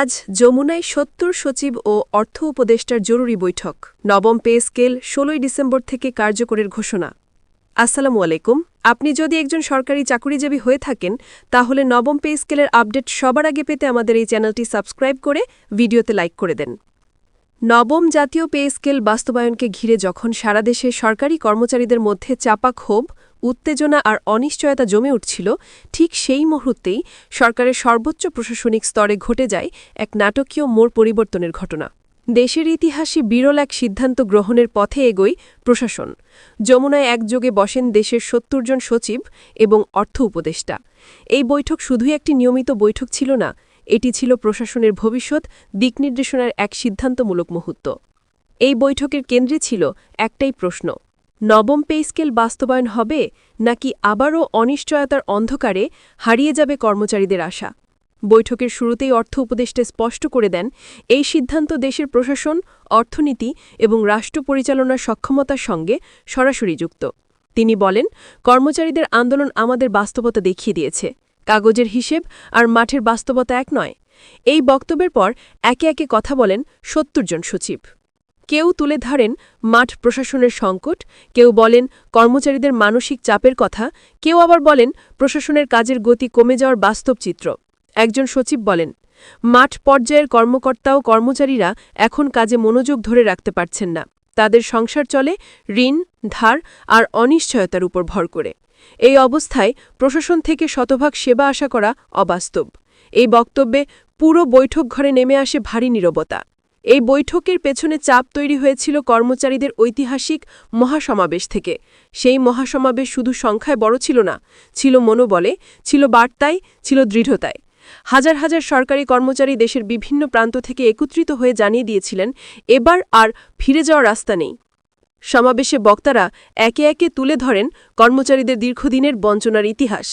আজ যমুনায় সত্তর সচিব ও অর্থ উপদেষ্টার জরুরি বৈঠক। নবম পে স্কেল ষোলোই ডিসেম্বর থেকে কার্যকরের ঘোষণা। আসসালামু আলাইকুম। আপনি যদি একজন সরকারি চাকুরিজীবী হয়ে থাকেন, তাহলে নবম পে স্কেলের আপডেট সবার আগে পেতে আমাদের এই চ্যানেলটি সাবস্ক্রাইব করে ভিডিওতে লাইক করে দেন। নবম জাতীয় পে স্কেল বাস্তবায়নকে ঘিরে যখন সারা দেশে সরকারি কর্মচারীদের মধ্যে চাপা ক্ষোভ উত্তেজনা আর অনিশ্চয়তা জমে উঠছিল, ঠিক সেই মুহূর্তেই সরকারের সর্বোচ্চ প্রশাসনিক স্তরে ঘটে যায় এক নাটকীয় মোড় পরিবর্তনের ঘটনা। দেশের ইতিহাসে বিরল এক সিদ্ধান্ত গ্রহণের পথে এগোয় প্রশাসন। যমুনায় একযোগে বসেন দেশের সত্তর জন সচিব এবং অর্থ উপদেষ্টা। এই বৈঠক শুধুই একটি নিয়মিত বৈঠক ছিল না, এটি ছিল প্রশাসনের ভবিষ্যৎ দিকনির্দেশনার এক সিদ্ধান্তমূলক মুহূর্ত। এই বৈঠকের কেন্দ্রে ছিল একটাই প্রশ্ন নবম পে স্কেল বাস্তবায়ন হবে নাকি আবারও অনিশ্চয়তার অন্ধকারে হারিয়ে যাবে কর্মচারীদের আশা? বৈঠকের শুরুতেই অর্থ উপদেষ্টা স্পষ্ট করে দেন, এই সিদ্ধান্ত দেশের প্রশাসন, অর্থনীতি এবং রাষ্ট্র পরিচালনার সক্ষমতার সঙ্গে সরাসরি যুক্ত। তিনি বলেন, কর্মচারীদের আন্দোলন আমাদের বাস্তবতা দেখিয়ে দিয়েছে। কাগজের হিসেব আর মাঠের বাস্তবতা এক নয়। এই বক্তব্যের পর একে একে কথা বলেন সত্তর জন সচিব। কেউ তুলে ধরেন মাঠ প্রশাসনের সংকট, কেউ বলেন কর্মচারীদের মানসিক চাপের কথা, কেউ আবার বলেন প্রশাসনের কাজের গতি কমে যাওয়ার বাস্তব চিত্র। একজন সচিব বলেন, মাঠ পর্যায়ের কর্মকর্তা ও কর্মচারীরা এখন কাজে মনোযোগ ধরে রাখতে পারছেন না। তাদের সংসার চলে ঋণ, ধার আর অনিশ্চয়তার উপর ভর করে। এই অবস্থায় প্রশাসন থেকে শতভাগ সেবা আশা করা অবাস্তব। এই বক্তব্যে পুরো বৈঠক ঘরে নেমে আসে ভারী নীরবতা। এই বৈঠকের পেছনে চাপ তৈরি হয়েছিল কর্মচারীদের ঐতিহাসিক মহাসমাবেশ থেকে। সেই মহাসমাবেশ শুধু সংখ্যায় বড় ছিল না, ছিল মনোবলে, ছিল বার্তায়, ছিল দৃঢ়তায়। হাজার হাজার সরকারি কর্মচারী দেশের বিভিন্ন প্রান্ত থেকে একত্রিত হয়ে জানিয়ে দিয়েছিলেন, এবার আর ফিরে যাওয়ার রাস্তা নেই। সমাবেশে বক্তারা একে একে তুলে ধরেন কর্মচারীদের দীর্ঘদিনের বঞ্চনার ইতিহাস।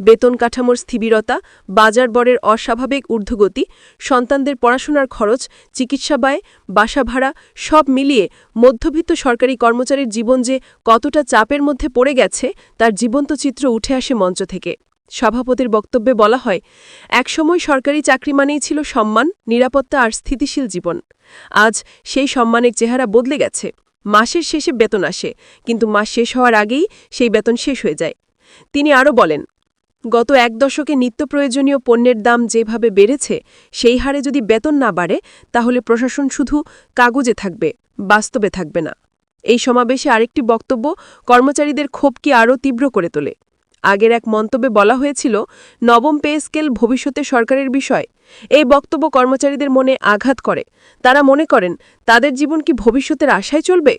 বেতন কাঠামোর স্থিবিরতা, বাজার বরের অস্বাভাবিক ঊর্ধ্বগতি, সন্তানদের পড়াশোনার খরচ, চিকিৎসা ব্যয়, বাসা ভাড়া, সব মিলিয়ে মধ্যবিত্ত সরকারি কর্মচারীর জীবন যে কতটা চাপের মধ্যে পড়ে গেছে, তার জীবন্ত চিত্র উঠে আসে মঞ্চ থেকে। সভাপতির বক্তব্যে বলা হয়, একসময় সরকারি চাকরি মানেই ছিল সম্মান, নিরাপত্তা আর স্থিতিশীল জীবন। আজ সেই সম্মানের চেহারা বদলে গেছে। মাসের শেষে বেতন আসে, কিন্তু মাস শেষ হওয়ার আগেই সেই বেতন শেষ হয়ে যায়। তিনি আরও বলেন গত এক দশকে নিত্য প্রয়োজনীয় পণ্যের দাম যেভাবে বেড়েছে, সেই হারে যদি বেতন না বাড়ে, তাহলে প্রশাসন শুধু কাগজে থাকবে, বাস্তবে থাকবে না। এই সমাবেশে আরেকটি বক্তব্য কর্মচারীদের ক্ষোভকে আরও তীব্র করে তোলে? আগের এক মন্তব্যে বলা হয়েছিল, নবম পে স্কেল ভবিষ্যতে সরকারের বিষয়। এই বক্তব্য কর্মচারীদের মনে আঘাত করে। তারা মনে করেন, তাদের জীবন কি ভবিষ্যতের আশায় চলবে?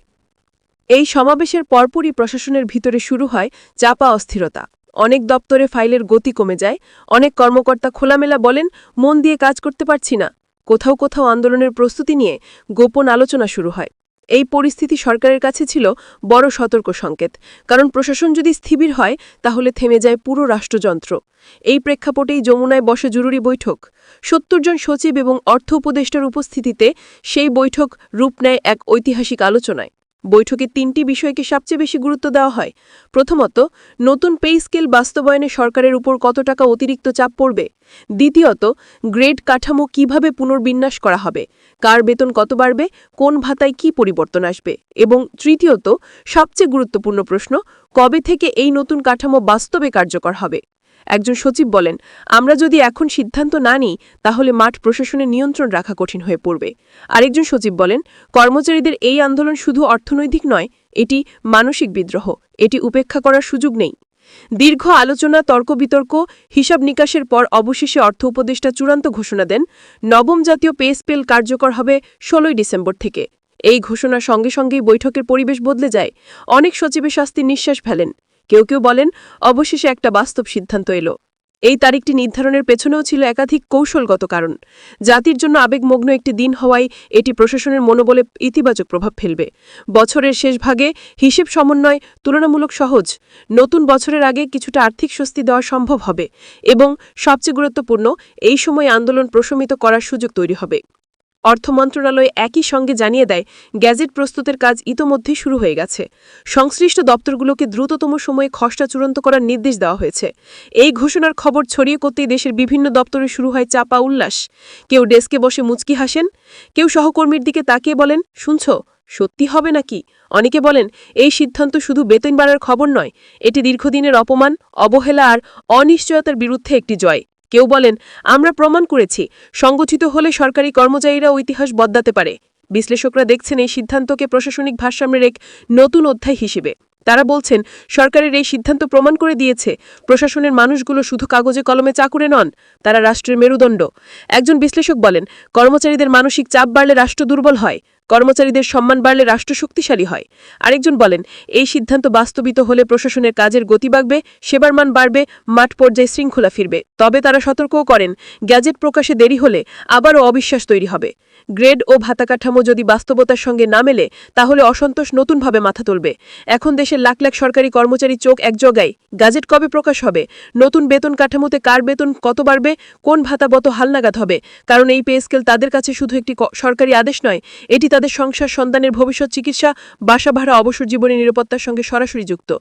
এই সমাবেশের পরপরই প্রশাসনের ভিতরে শুরু হয় চাপা অস্থিরতা। অনেক দপ্তরে ফাইলের গতি কমে যায়, অনেক কর্মকর্তা খোলামেলা বলেন, মন দিয়ে কাজ করতে পারছি না। কোথাও কোথাও আন্দোলনের প্রস্তুতি নিয়ে গোপন আলোচনা শুরু হয়। এই পরিস্থিতি সরকারের কাছে ছিল বড় সতর্ক সংকেত। কারণ প্রশাসন যদি স্থিবির হয়, তাহলে থেমে যায় পুরো রাষ্ট্রযন্ত্র। এই প্রেক্ষাপটেই যমুনায় বসে জরুরি বৈঠক। সত্তর জন সচিব এবং অর্থ উপদেষ্টার উপস্থিতিতে সেই বৈঠক রূপ নেয় এক ঐতিহাসিক আলোচনায়। বৈঠকে তিনটি বিষয়কে সবচেয়ে বেশি গুরুত্ব দেওয়া হয়। প্রথমত, নতুন পে স্কেল বাস্তবায়নে সরকারের উপর কত টাকা অতিরিক্ত চাপ পড়বে? দ্বিতীয়ত, গ্রেড কাঠামো কীভাবে পুনর্বিন্যাস করা হবে? কার বেতন কত বাড়বে? কোন ভাতায় কি পরিবর্তন আসবে? এবং তৃতীয়ত, সবচেয়ে গুরুত্বপূর্ণ প্রশ্ন, কবে থেকে এই নতুন কাঠামো বাস্তবে কার্যকর হবে? একজন সচিব বলেন, আমরা যদি এখন সিদ্ধান্ত না নিই, তাহলে মাঠ প্রশাসনের নিয়ন্ত্রণ রাখা কঠিন হয়ে পড়বে। আরেকজন সচিব বলেন, কর্মচারীদের এই আন্দোলন শুধু অর্থনৈতিক নয়, এটি মানসিক বিদ্রোহ, এটি উপেক্ষা করার সুযোগ নেই। দীর্ঘ আলোচনা, তর্ক বিতর্ক, হিসাব নিকাশের পর অবশেষে অর্থ উপদেষ্টা চূড়ান্ত ঘোষণা দেন, নবম জাতীয় পে স্পেল কার্যকর হবে ষোলোই ডিসেম্বর থেকে। এই ঘোষণার সঙ্গে সঙ্গেই বৈঠকের পরিবেশ বদলে যায়। অনেক সচিবের শাস্তি নিঃশ্বাস ফেলেন। কেউ কেউ বলেন, অবশেষে একটা বাস্তব সিদ্ধান্ত এলো। এই তারিখটি নির্ধারণের পেছনেও ছিল একাধিক কৌশলগত কারণ। জাতির জন্য আবেগমগ্ন একটি দিন হওয়ায় এটি প্রশাসনের মনোবলে ইতিবাচক প্রভাব ফেলবে। বছরের শেষ ভাগে হিসেব সমন্বয় তুলনামূলক সহজ। নতুন বছরের আগে কিছুটা আর্থিক স্বস্তি দেওয়া সম্ভব হবে এবং সবচেয়ে গুরুত্বপূর্ণ, এই সময় আন্দোলন প্রশমিত করার সুযোগ তৈরি হবে। অর্থ মন্ত্রণালয় একই সঙ্গে জানিয়ে দেয়, গ্যাজেট প্রস্তুতের কাজ ইতোমধ্যেই শুরু হয়ে গেছে। সংশ্লিষ্ট দপ্তরগুলোকে দ্রুততম সময়ে খসড়া চূড়ান্ত করার নির্দেশ দেওয়া হয়েছে। এই ঘোষণার খবর ছড়িয়ে করতেই দেশের বিভিন্ন দপ্তরে শুরু হয় চাপা উল্লাস। কেউ ডেস্কে বসে মুচকি হাসেন, কেউ সহকর্মীর দিকে তাকিয়ে বলেন, শুনছ, সত্যি হবে নাকি? অনেকে বলেন, এই সিদ্ধান্ত শুধু বেতন বাড়ার খবর নয়, এটি দীর্ঘদিনের অপমান, অবহেলা আর অনিশ্চয়তার বিরুদ্ধে একটি জয়। কেউ বলেন, আমরা প্রমাণ করেছি, সংগঠিত হলে সরকারি কর্মচারীরা ইতিহাস বদলাতে পারে। বিশ্লেষকরা দেখছেন এই সিদ্ধান্তকে প্রশাসনিক ভারসাম্যের এক নতুন অধ্যায় হিসেবে। তারা বলছেন, সরকারের এই সিদ্ধান্ত প্রমাণ করে দিয়েছে, প্রশাসনের মানুষগুলো শুধু কাগজে কলমে চাকুরে নন, তারা রাষ্ট্রের মেরুদণ্ড। একজন বিশ্লেষক বলেন, কর্মচারীদের মানসিক চাপ বাড়লে রাষ্ট্র দুর্বল হয়। কর্মচারীদের সম্মান বাড়লে রাষ্ট্র শক্তিশালী হয়। আরেকজন বলেন, এই সিদ্ধান্ত বাস্তবিত হলে প্রশাসনের কাজের গতি বাড়বে, সেবার মান বাড়বে, মাঠ পর্যায়ে শৃঙ্খলা ফিরবে। তবে তারা সতর্কও করেন, গ্যাজেট প্রকাশে দেরি হলে আবারও অবিশ্বাস তৈরি হবে। গ্রেড ও ভাতা কাঠামো যদি বাস্তবতার সঙ্গে না মেলে, তাহলে অসন্তোষ নতুনভাবে মাথা তুলবে। এখন দেশের লাখ লাখ সরকারি কর্মচারী চোখ এক জগায়। গাজেট কবে প্রকাশ হবে? নতুন বেতন কাঠামোতে কার বেতন কত বাড়বে? কোন ভাতা বত হালনাগাদ হবে? কারণ এই পে স্কেল তাদের কাছে শুধু একটি সরকারি আদেশ নয়, এটি তাদের সংসার সন্তানের ভবিষ্যৎ চিকিৎসা বাসা ভাড়া অবসর জীবনের নিরাপত্তার সঙ্গে সরাসরি যুক্ত।